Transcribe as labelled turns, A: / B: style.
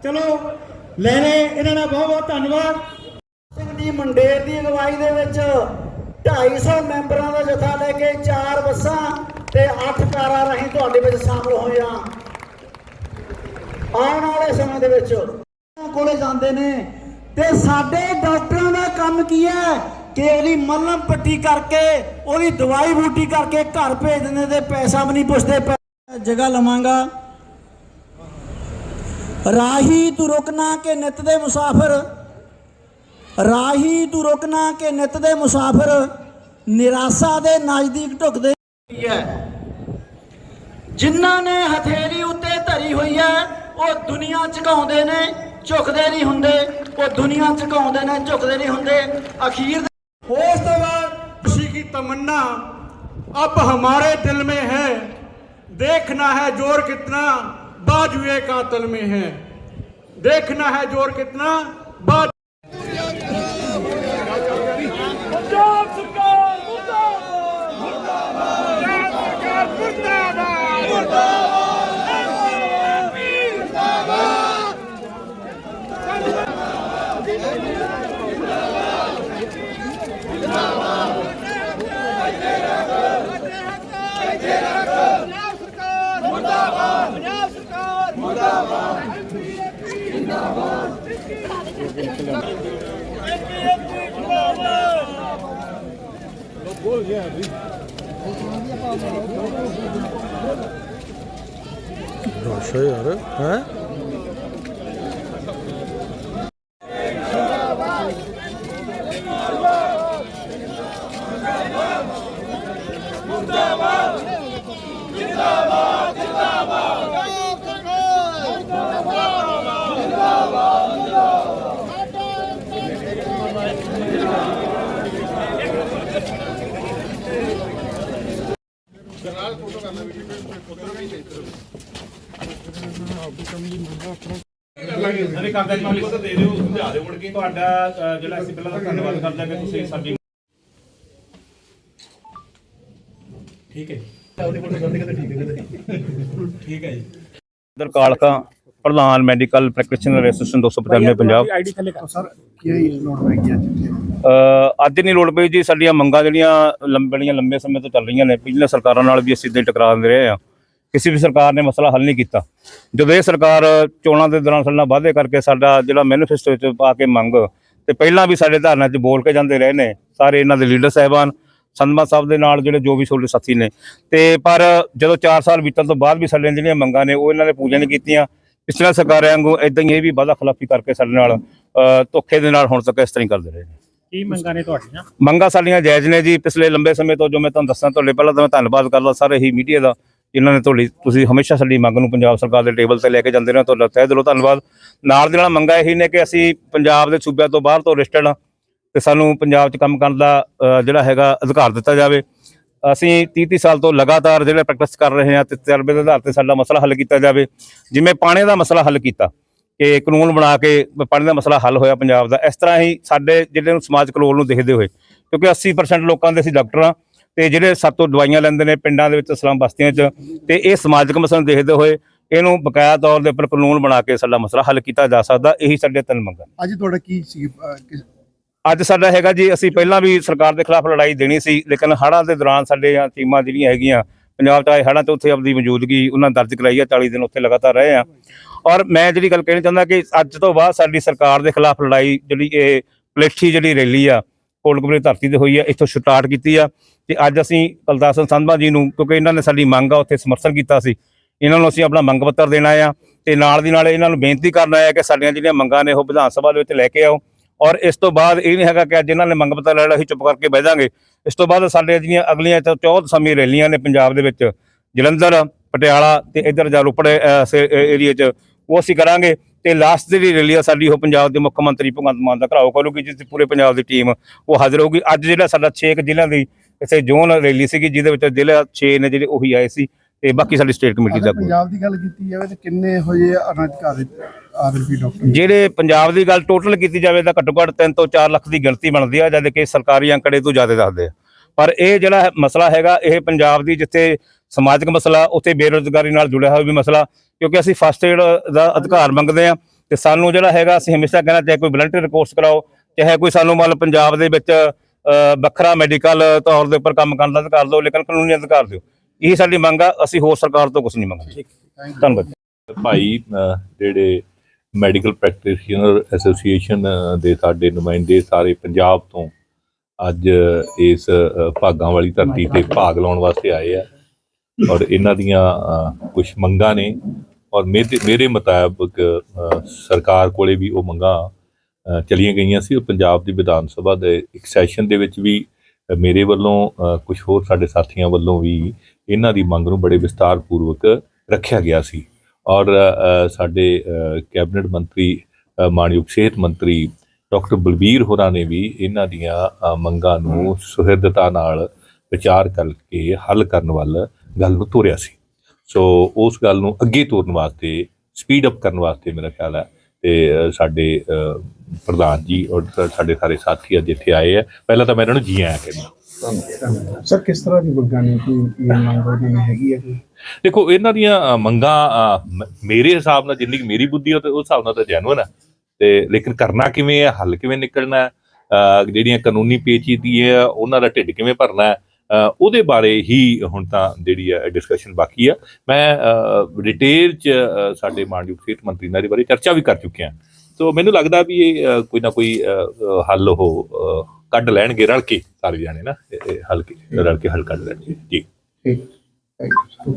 A: ਚਲੋ ਲੈ ਇਹਨਾਂ ਦਾ ਬਹੁਤ ਬਹੁਤ ਧੰਨਵਾਦ। ਸਿੰਘ ਦੀ ਮੰਡੇਰ ਦੀ ਅਗਵਾਈ ਦੇ ਵਿੱਚ 250 ਮੈਂਬਰਾਂ ਦਾ ਜਥਾ ਲੈ ਕੇ ਚਾਰ ਬੱਸਾਂ ਤੇ 8 ਕਾਰਾਂ ਰਾਹੀਂ ਤੁਹਾਡੇ ਵਿੱਚ ਸ਼ਾਮਲ ਹੋਏ ਆ ਆਉਣ ਵਾਲੇ ਸਮੇਂ ਦੇ ਵਿੱਚ ਕੋਲੇ ਜਾਂਦੇ ਨੇ ਤੇ ਸਾਡੇ ਡਾਕਟਰਾਂ ਦਾ ਕੰਮ ਕੀ ਹੈ ਕਿ ਉਹਦੀ ਮਲਮ ਪੱਟੀ ਕਰਕੇ, ਉਹਦੀ ਦਵਾਈ ਬੂਟੀ ਕਰਕੇ ਘਰ ਭੇਜ ਦਿੰਦੇ ਤੇ ਪੈਸਾ ਵੀ ਨਹੀਂ ਪੁੱਛਦੇ। ਪੈ- ਜਗ੍ਹਾ ਲਵਾਂਗਾ। ਰਾਹੀ ਤੂੰ ਰੁਕਣਾ ਕਿ ਨਿਤ ਦੇ ਮੁਸਾਫਰ। ਰਾਹੀ ਤੂੰ ਰੁਕਣਾ ਕਿ ਨਿਤ ਦੇ ਮੁਸਾਫਰ। ਨਿਰਾਸ਼ਾ ਦੇ ਨਜ਼ਦੀਕ ਢੁਕਦੇ ਹੈ ਜਿਨ੍ਹਾਂ ਨੇ ਹਥੇਲੀ ਉੱਤੇ ਧਰੀ ਹੋਈ ਹੈ, ਉਹ ਦੁਨੀਆ ਝੁਕਾਉਂਦੇ ਨੇ, ਝੁਕਦੇ ਨਹੀਂ ਹੁੰਦੇ। ਉਹ ਦੁਨੀਆ ਝੁਕਾਉਂਦੇ ਨੇ, ਝੁਕਦੇ ਨਹੀਂ ਹੁੰਦੇ। ਅਖੀਰ
B: ਉਸ ਤੋਂ ਬਾਅਦ ਖੁਸ਼ੀ ਕੀ ਤਮੰਨਾ? ਅਬ ਹਮਾਰੇ ਦਿਲ ਮੇ ਹੈ। ਦੇਖਣਾ ਹੈ ਜ਼ੋਰ ਕਿਤਨਾ। बाजुए का तल में है देखना है जोर कितना बाज
C: Gol geldi. Şey yarı. He?
D: ਸਾਰੇ ਕਾਗਜ਼ ਮਾਲਿਕ ਤੋਂ ਦੇ ਦਿਓ ਸਮਝਾ ਦਿਓ ਮੁੜ ਕੇ। ਤੁਹਾਡਾ ਅ, ਜਿਹੜਾ ਅਸੀਂ ਪਹਿਲਾਂ ਤਾਂ ਧੰਨਵਾਦ ਕਰਦੇ ਹਾਂ ਕਿ ਤੁਸੀਂ ਸਾਡੀ
E: ਦਰ ਕਾਲਕਾ ਪ੍ਰਧਾਨ ਮੈਡੀਕਲ ਪ੍ਰੈਕਟੀਸ਼ਨਰ ਐਸੋਸੀਏਸ਼ਨ 295 ਪੰਜਾਬ। ਅ, ਅੱਜ ਨਹੀਂ ਲੋੜ ਪਈ ਜੀ ਸਾਡੀਆਂ ਮੰਗਾਂ ਜਿਹੜੀਆਂ ਲੰਬੜੀਆਂ ਲੰਬੇ ਸਮੇਂ ਤੋਂ ਚੱਲ ਰਹੀਆਂ ਨੇ ਪਿਛਲੀਆਂ ਸਰਕਾਰਾਂ ਨਾਲ ਵੀ ਅਸੀਂ ਇਦਾਂ ਹੀ ਟਕਰਾਉਂਦੇ ਰਹੇ ਆ ਕਿਸੇ ਵੀ ਸਰਕਾਰ ਨੇ ਮਸਲਾ ਹੱਲ ਨਹੀਂ ਕੀਤਾ। ਜਦੋਂ ਇਹ ਸਰਕਾਰ ਚੋਣਾਂ ਦੇ ਦੌਰਾਨ ਸਾਡੇ ਨਾਲ ਵਾਅਦੇ ਕਰਕੇ ਸਾਡਾ ਜਿਹੜਾ ਮੈਨੀਫੈਸਟੋ ਵਿੱਚ ਪਾ ਕੇ ਮੰਗ ਤੇ ਪਹਿਲਾਂ ਵੀ ਸਾਡੇ ਧਾਰਨਾ 'ਚ ਬੋਲ ਕੇ ਜਾਂਦੇ ਰਹੇ ਨੇ ਸਾਰੇ ਇਹਨਾਂ ਦੇ ਲੀਡਰ ਸਾਹਿਬਾਨ ਸੰਧਮਾ ਸਾਹਿਬ ਦੇ ਨਾਲ ਜਿਹੜੇ ਜੋ ਵੀ ਤੁਹਾਡੇ ਸਾਥੀ ਨੇ। ਤੇ ਪਰ ਜਦੋਂ 4 ਸਾਲ ਬੀਤਣ ਤੋਂ ਬਾਅਦ ਵੀ ਸਾਡੀਆਂ ਜਿਹੜੀਆਂ ਮੰਗਾਂ ਨੇ ਉਹ ਇਹਨਾਂ ਨੇ ਪੂਜਾ ਨਹੀਂ ਕੀਤੀਆਂ। ਪਿਛਲੇ ਸਰਕਾਰਾਂ ਵਾਂਗੂ ਇਦਾਂ ਹੀ ਇਹ ਵੀ ਵਾਅਦਾ ਖਿਲਾਫੀ ਕਰਕੇ ਸਾਡੇ ਨਾਲ ਧੋਖੇ ਦੇ ਨਾਲ ਹੁਣ ਤੱਕ ਇਸ ਤਰ੍ਹਾਂ ਹੀ ਕਰਦੇ ਰਹੇ ਨੇ।
D: ਕੀ ਮੰਗਾਂ ਨੇ ਤੁਹਾਡੀਆਂ?
E: ਮੰਗਾਂ ਸਾਡੀਆਂ ਜਾਇਜ਼ ਨੇ ਜੀ। ਪਿਛਲੇ ਲੰਬੇ ਸਮੇਂ ਤੋਂ ਜੋ ਮੈਂ ਤੁਹਾਨੂੰ ਦੱਸਾਂ ਤੁਹਾਡੇ ਪਹਿਲਾਂ ਤਾਂ ਮੈਂ ਧੰਨਵਾਦ ਕਰਦਾ ਸਾਰੇ ਹੀ ਮੀਡੀਆ ਦਾ। ਇਹਨਾਂ ਨੇ ਤੁਹਾਡੀ, ਤੁਸੀਂ ਹਮੇਸ਼ਾ ਸਾਡੀ ਮੰਗ ਨੂੰ ਪੰਜਾਬ ਸਰਕਾਰ ਦੇ ਟੇਬਲ ਤੇ ਲੈ ਕੇ ਜਾਂਦੇ ਰਹੇ ਹੋ, ਤੁਹਾਡਾ ਤਹਿ ਦਿਲੋਂ ਧੰਨਵਾਦ। ਨਾਲ ਦੇ ਨਾਲ ਮੰਗਾਂ ਇਹੀ ਨੇ ਕਿ ਅਸੀਂ ਪੰਜਾਬ ਦੇ ਸੂਬਿਆਂ ਤੋਂ ਬਾਹਰ ਤੋਂ ਰਜਿਸਟਰਡ ਹਾਂ ਤੇ ਸਾਨੂੰ ਪੰਜਾਬ 'ਚ ਕੰਮ ਕਰਨ ਦਾ ਜਿਹੜਾ ਹੈਗਾ ਅਧਿਕਾਰ ਦਿੱਤਾ ਜਾਵੇ। ਅਸੀਂ 30 30 ਸਾਲ ਤੋਂ ਲਗਾਤਾਰ ਜਿਹੜੇ ਪ੍ਰੈਕਟਿਸ ਕਰ ਰਹੇ ਹਾਂ ਤੇ ਤਜਰਬੇ ਦੇ ਆਧਾਰ ਤੇ ਸਾਡਾ ਮਸਲਾ ਹੱਲ ਕੀਤਾ ਜਾਵੇ। ਜਿਵੇਂ ਪਾਣੀ ਦਾ ਮਸਲਾ ਹੱਲ ਕੀਤਾ ਕਿ ਕਾਨੂੰਨ ਬਣਾ ਕੇ ਪਾਣੀ ਦਾ ਮਸਲਾ ਹੱਲ ਹੋਇਆ ਪੰਜਾਬ ਦਾ, ਇਸ ਤਰ੍ਹਾਂ ਹੀ ਸਾਡੇ ਜਿਹੜੇ ਨੂੰ ਸਮਾਜ ਕਲੋਲ ਨੂੰ ਦੇਖਦੇ ਹੋਏ, ਕਿਉਂਕਿ 80% ਲੋਕਾਂ ਦੇ ਅਸੀਂ ਡਾਕਟਰ ਹਾਂ। ਤੇ ਜਿਹੜੇ ਸਭ ਤੋਂ ਦਵਾਈਆਂ ਲੈਂਦੇ ਨੇ ਪਿੰਡਾਂ ਦੇ ਵਿੱਚ ਸਲਾਮ ਬਸਤੀਆਂ 'ਚ ਤੇ ਇਹ ਸਮਾਜਿਕ ਮਸਲੇ ਦੇਖਦੇ ਹੋਏ ਇਹਨੂੰ ਬਕਾਇਆ ਤੌਰ ਦੇ ਉੱਪਰ ਕਾਨੂੰਨ ਬਣਾ ਕੇ ਸਾਡਾ ਮਸਲਾ ਹੱਲ ਕੀਤਾ ਜਾ ਸਕਦਾ ਇਹੀ ਸਾਡੇ ਤਿੰਨ ਮੰਗਾਂ।
F: ਅੱਜ ਤੁਹਾਡਾ ਕੀ ਸੀ
E: ਅੱਜ ਸਾਡਾ ਹੈਗਾ ਜੀ ਅਸੀਂ ਪਹਿਲਾਂ ਵੀ ਸਰਕਾਰ ਦੇ ਖਿਲਾਫ ਲੜਾਈ ਦੇਣੀ ਸੀ ਲੇਕਿਨ ਹੜ੍ਹਾਂ ਦੇ ਦੌਰਾਨ ਸਾਡੇ ਟੀਮਾਂ ਜਿਹੜੀਆਂ ਹੈਗੀਆਂ ਪੰਜਾਬ 'ਚ ਆਏ ਹੜ੍ਹਾਂ ਤੇ ਉੱਥੇ ਆਪਦੀ ਮੌਜੂਦਗੀ ਉਹਨਾਂ ਦਰਜ ਕਰਾਈ ਆ 40 ਦਿਨ ਉੱਥੇ ਲਗਾਤਾਰ ਰਹੇ ਆ ਔਰ ਮੈਂ ਜਿਹੜੀ ਗੱਲ ਕਹਿਣੀ ਚਾਹੁੰਦਾ ਕਿ ਅੱਜ ਤੋਂ ਬਾਅਦ ਸਾਡੀ ਸਰਕਾਰ ਦੇ ਖਿਲਾਫ ਲੜਾਈ ਜਿਹੜੀ ਇਹ ਪਲੇਠੀ ਜਿਹੜੀ ਰੈਲੀ ਆ ਕੋਟਕਪੁਰੇ ਧਰਤੀ ਤੇ ਹੋਈ ਆ, ਇੱਥੋਂ ਸਟਾਰਟ ਕੀਤੀ ਆ। ਤੇ ਅੱਜ ਅਸੀਂ ਕਲਦਾਸ ਸਿੰਘ ਸੰਧਵਾ ਜੀ ਨੂੰ, ਕਿਉਂਕਿ ਇਹਨਾਂ ਨੇ ਸਾਡੀ ਮੰਗ ਆ, ਉੱਥੇ ਸਮਰਥਨ ਕੀਤਾ ਸੀ। ਇਹਨਾਂ ਨੂੰ ਅਸੀਂ ਆਪਣਾ ਮੰਗ ਪੱਤਰ ਦੇਣਾ ਆ ਤੇ ਨਾਲ ਦੀ ਨਾਲ ਇਹਨਾਂ ਨੂੰ ਬੇਨਤੀ ਕਰਨਾ ਆ ਕਿ ਸਾਡੀਆਂ ਜਿਹੜੀਆਂ ਮੰਗਾਂ ਨੇ ਉਹ ਵਿਧਾਨ ਸਭਾ ਦੇ ਵਿੱਚ ਲੈ ਕੇ ਆਓ। ਔਰ ਇਸ ਤੋਂ ਬਾਅਦ ਇਹ ਨਹੀਂ ਹੈਗਾ ਕਿ ਅੱਜ ਇਹਨਾਂ ਨੇ ਮੰਗ ਪੱਤਰ ਲੈ ਲਿਆ, ਅਸੀਂ ਚੁੱਪ ਕਰਕੇ ਬਹਿ ਜਾਾਂਗੇ। ਇਸ ਤੋਂ ਬਾਅਦ ਸਾਡੇ ਜਿਹੜੀਆਂ ਅਗਲੀਆਂ ਚ- ਚੌਥ ਸਮੇਂ ਰੈਲੀਆਂ ਨੇ ਪੰਜਾਬ ਦੇ ਵਿੱਚ, ਜਲੰਧਰ, ਪਟਿਆਲਾ ਤੇ ਇਧਰ ਜਾਂ ਰੋਪੜ ਏਰੀਆ 'ਚ, ਉਹ ਅਸੀਂ ਕਰਾਂਗੇ। ਤੇ ਲਾਸਟ ਜਿਹੜੀ ਰੈਲੀ ਆ ਸਾਡੀ ਉਹ ਪੰਜਾਬ ਦੇ ਮੁੱਖ ਮੰਤਰੀ ਭਗਵੰਤ ਮਾਨ ਦਾ ਘਰਾਓ ਕਰੂਗੀ ਜਿਸ 'ਚ ਪੂਰੇ ਪੰਜਾਬ ਦੀ ਟੀਮ ਉਹ ਹਾਜ਼ਰ ਹੋਊਗੀ। ਅੱਜ ਜਿਹੜਾ ਸਾਡਾ 6 ਜ਼ਿਲ੍ਹਿਆਂ ਦੀ ਇੱਥੇ ਜ਼ੋਨ ਰੈਲੀ ਸੀਗੀ ਜਿਹਦੇ ਵਿੱਚ ਜ਼ਿਲ੍ਹਾ 6 ਨੇ ਜਿਹੜੇ ਉਹੀ ਆਏ ਸੀ ਤੇ ਬਾਕੀ ਸਾਡੀ ਸਟੇਟ ਕਮੇਟੀ ਦਾ
F: ਪੰਜਾਬ ਦੀ ਗੱਲ ਕੀਤੀ ਜਾਵੇ ਤਾਂ ਕਿੰਨੇ ਹੋਏ ਅਨਧਿਕਾਰਿਤ ਆਰਐਮਪੀ ਡਾਕਟਰ
E: ਜਿਹੜੇ ਪੰਜਾਬ ਦੀ ਗੱਲ ਟੋਟਲ ਕੀਤੀ ਜਾਵੇ ਤਾਂ ਘੱਟੋ ਘੱਟ 3 ਤੋਂ 4 ਲੱਖ ਦੀ ਗਿਣਤੀ ਬਣਦੀ ਆ ਜਦ ਕਿ ਸਰਕਾਰੀ ਅੰਕੜੇ ਤੋਂ ਜ਼ਿਆਦਾ ਦੱਸਦੇ ਆ। ਪਰ ਇਹ ਜਿਹੜਾ ਮਸਲਾ ਹੈਗਾ ਇਹ ਪੰਜਾਬ ਦੀ ਜਿੱਥੇ ਸਮਾਜਿਕ ਮਸਲਾ ਉੱਥੇ ਬੇਰੋਜ਼ਗਾਰੀ ਨਾਲ ਜੁੜਿਆ ਹੋਇਆ ਵੀ ਮਸਲਾ ਕਿਉਂਕਿ ਅਸੀਂ ਫਸਟ ਏਡ ਦਾ ਅਧਿਕਾਰ ਮੰਗਦੇ ਆ ਤੇ ਸਾਨੂੰ ਜਿਹੜਾ ਹੈਗਾ ਅਸੀਂ ਹਮੇਸ਼ਾ ਕਹਿੰਦਾ ਚਾਹੇ ਕੋਈ ਵਲੰਟੀਅਰ ਕੋਰਸ ਕਰਾਓ ਚਾਹੇ ਕੋਈ ਸਾਨੂੰ ਮੰਨ ਪੰਜਾਬ ਦੇ ਵਿੱਚ ਵੱਖਰਾ ਮੈਡੀਕਲ ਤੌਰ ਦੇ ਉੱਪਰ ਕੰਮ ਕਰਨ ਦਾ ਅਧਿਕਾਰ ਦਿਓ ਲੇਕਿਨ ਕਾਨੂੰਨੀ ਅਧਿਕਾਰ ਦਿਓ। ਇਹ ਸਾਡੀ ਮੰਗ ਆ ਅਸੀਂ ਹੋਰ ਸਰਕਾਰ ਤੋਂ ਕੁਝ ਨਹੀਂ ਮੰਗਦੇ। ਧੰਨਵਾਦ।
G: ਭਾਈ ਅਹ, ਜਿਹੜੇ ਮੈਡੀਕਲ ਪ੍ਰੈਕਟੀਸ਼ਨਰ ਐਸੋਸੀਏਸ਼ਨ ਦੇ ਸਾਡੇ ਨੁਮਾਇੰਦੇ ਸਾਰੇ ਪੰਜਾਬ ਤੋਂ ਅੱਜ ਇਸ ਭਾਗਾਂ ਵਾਲੀ ਧਰਤੀ ਤੇ ਭਾਗ ਲਾਉਣ ਵਾਸਤੇ ਆਏ ਆ। ਔਰ ਇਹਨਾਂ ਦੀਆਂ ਕੁਝ ਮੰਗਾਂ ਨੇ। ਔਰ ਮੇਰੇ ਮੇਰੇ ਮੁਤਾਬਕ ਸਰਕਾਰ ਕੋਲੇ ਵੀ ਉਹ ਮੰਗਾਂ ਚਲੀਆਂ ਗਈਆਂ ਸੀ। ਉਹ ਪੰਜਾਬ ਦੀ ਵਿਧਾਨ ਸਭਾ ਦੇ ਇੱਕ ਸੈਸ਼ਨ ਦੇ ਵਿੱਚ ਵੀ ਮੇਰੇ ਵੱਲੋਂ ਕੁਝ ਹੋਰ ਸਾਡੇ ਸਾਥੀਆਂ ਵੱਲੋਂ ਵੀ ਇਹਨਾਂ ਦੀ ਮੰਗ ਨੂੰ ਬੜੇ ਵਿਸਤਾਰ ਪੂਰਵਕ ਰੱਖਿਆ ਗਿਆ ਸੀ। ਔਰ ਸਾਡੇ ਕੈਬਨਿਟ ਮੰਤਰੀ ਅ, ਮਾਨਯੋਗ ਸਿਹਤ ਮੰਤਰੀ ਡਾਕਟਰ ਬਲਬੀਰ ਹੋਰਾਂ ਨੇ ਵੀ ਇਹਨਾਂ ਦੀਆਂ ਮੰਗਾਂ ਨੂੰ ਸੁਹਿਰਦਤਾ ਨਾਲ ਵਿਚਾਰ ਕਰਕੇ ਹੱਲ ਕਰਨ ਵੱਲ ਗੱਲ ਨੂੰ ਤੋਰਿਆ ਸੀ। ਸੋ ਉਸ ਗੱਲ ਨੂੰ ਅੱਗੇ ਤੋਰਨ ਵਾਸਤੇ ਸਪੀਡ ਅਪ ਕਰਨ ਵਾਸਤੇ ਮੇਰਾ ਖਿਆਲ ਹੈ ਤੇ ਸਾਡੇ ਪ੍ਰਧਾਨ ਜੀ ਔਰ ਸਾਡੇ ਸਾਰੇ ਸਾਥੀ ਅੱਜ ਇੱਥੇ ਆਏ ਆ। ਪਹਿਲਾਂ ਤਾਂ ਮੈਂ ਇਹਨਾਂ ਨੂੰ ਜੀ ਆਇਆਂ ਕਹਿੰਦਾ।
F: ਸਰ ਕਿਸ ਤਰ੍ਹਾਂ ਦੀ ਮੰਗਾਂ ਨੇ ਕਿ ਇਹ ਮੰਗ ਉਹਨਾਂ ਨੇ ਹੈਗੀ ਹੈ
G: ਦੇਖੋ ਇਹਨਾਂ ਦੀਆਂ ਮੰਗਾਂ ਮੇਰੇ ਹਿਸਾਬ ਨਾਲ ਜਿੰਨੀ ਕੁ ਮੇਰੀ ਬੁੱਧੀ ਤੇ ਉਸ ਹਿਸਾਬ ਨਾਲ ਤਾਂ ਜੈਨੂਨ ਹੈ ਤੇ ਲੇਕਿਨ ਕਰਨਾ ਕਿਵੇਂ ਹੈ ਹੱਲ ਕਿਵੇਂ ਨਿਕਲਣਾ ਜਿਹੜੀਆਂ ਕਾਨੂੰਨੀ ਪੇਚੀਦੀਆਂ ਹੈ ਉਹਨਾਂ ਦਾ ਢਿੱਡ ਕਿਵੇਂ ਭਰਨਾ ਹੈ? ਉਹਦੇ ਬਾਰੇ ਹੀ ਹੁਣ ਤਾਂ ਜਿਹੜੀ ਹੈ ਡਿਸਕਸ਼ਨ ਬਾਕੀ ਆ। ਮੈਂ ਡਿਟੇਲ ਚ ਸਾਡੇ ਮਾਨਯੋਗ ਸਿਹਤ ਮੰਤਰੀ ਨਾਲ ਇਹਦੇ ਬਾਰੇ ਚਰਚਾ ਵੀ ਕਰ ਚੁੱਕਿਆ। ਸੋ ਮੈਨੂੰ ਲੱਗਦਾ ਵੀ ਇਹ ਕੋਈ ਨਾ ਕੋਈ ਹੱਲ ਉਹ ਕੱਢ ਲੈਣਗੇ ਰਲ ਕੇ, ਸਾਰੇ ਜਾਣੇ ਨਾ, ਇਹ- ਇਹ ਰਲ ਕੇ ਹੱਲ ਕੱਢ ਲੈਣਗੇ। ਜੀ।
F: ਠੀਕ। Thank you